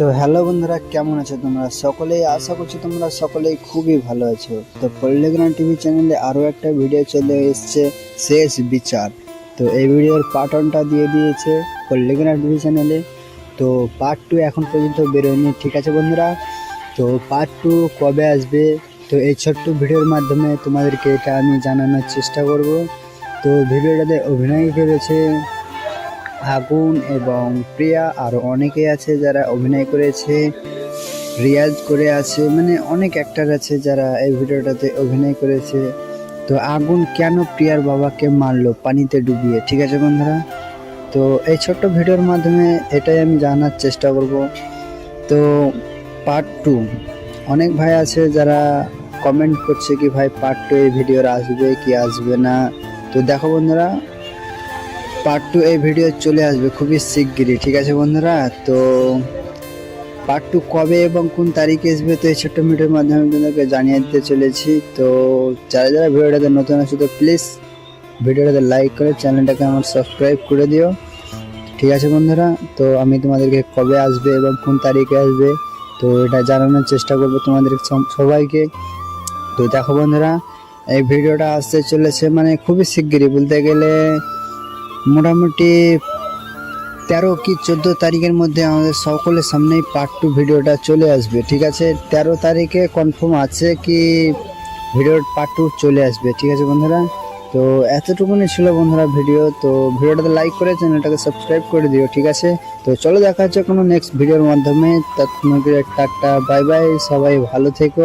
তো হ্যালো বন্ধুরা, কেমন আছো তোমরা? সকলেই আশা করছি তোমরা সকলেই খুবই ভালো আছো। তো পল্লিগ্রাম টিভি চ্যানেলে আরও একটা ভিডিও চলে এসছে, শেষ বিচার। তো এই ভিডিওর পার্ট ওয়ানটা দিয়ে দিয়েছে পল্লিগ্রাম টিভি চ্যানেলে। তো পার্ট টু এখন পর্যন্ত বেরোয়নি, ঠিক আছে বন্ধুরা? তো পার্ট টু কবে আসবে? তো এই ছোট্ট ভিডিওর মাধ্যমে তোমাদেরকে এটা আমি জানানোর চেষ্টা করব। তো ভিডিওটাতে অভিনয় করেছে আগুন এবং প্রিয়া আর অনেকে আছে যারা অভিনয় করেছে, রিয়াজ করে আছে মানে অনেক অ্যাক্টার আছে যারা এই ভিডিওটাতে অভিনয় করেছে। তো আগুন কেন প্রিয়ার বাবাকে মারলো পানিতে ডুবিয়ে? ঠিক আছে বন্ধুরা? তো এই ছোট্ট ভিডিওর মাধ্যমে এটাই আমি জানার চেষ্টা করব। তো পার্ট টু অনেক ভাই আছে যারা কমেন্ট করছে কি ভাই পার্ট টু এই ভিডিওর আসবে কি আসবে না? তো দেখো বন্ধুরা পার্ট টু এই ভিডিও চলে আসবে খুবই শিগগিরই, ঠিক আছে বন্ধুরা? তো পার্ট টু কবে এবং কোন তারিখে আসবে তো এই ছোট্ট ভিডিওর মাধ্যমে তোমাদেরকে জানিয়ে দিতে চলেছি। তো যারা যারা ভিডিওটাতে নতুন আছে তো প্লিজ ভিডিওটাতে লাইক করে চ্যানেলটাকে আমার সাবস্ক্রাইব করে দিও। ঠিক আছে বন্ধুরা? তো আমি তোমাদেরকে কবে আসবে এবং কোন তারিখে আসবে, তো এটা জানানোর চেষ্টা করব তোমাদের সবাইকে। তো দেখো বন্ধুরা, এই ভিডিওটা আসতে চলেছে মানে খুবই শিগগিরই, বলতে গেলে মোটামুটি তেরো কি চোদ্দ তারিখের মধ্যে আমাদের সকলের সামনেই পার্ট টু ভিডিওটা চলে আসবে, ঠিক আছে? তেরো তারিখে কনফার্ম আছে কি ভিডিওর পার্ট টু চলে আসবে, ঠিক আছে বন্ধুরা? তো এতটুকুনি ছিল বন্ধুরা ভিডিও তো ভিডিওটাতে লাইক করে চ্যানেলটাকে সাবস্ক্রাইব করে দিও, ঠিক আছে? তো চলো দেখা হচ্ছে কোনো নেক্সট ভিডিওর মাধ্যমে তৎক্ষণ টাটা বাই বাই সবাই ভালো থেকো।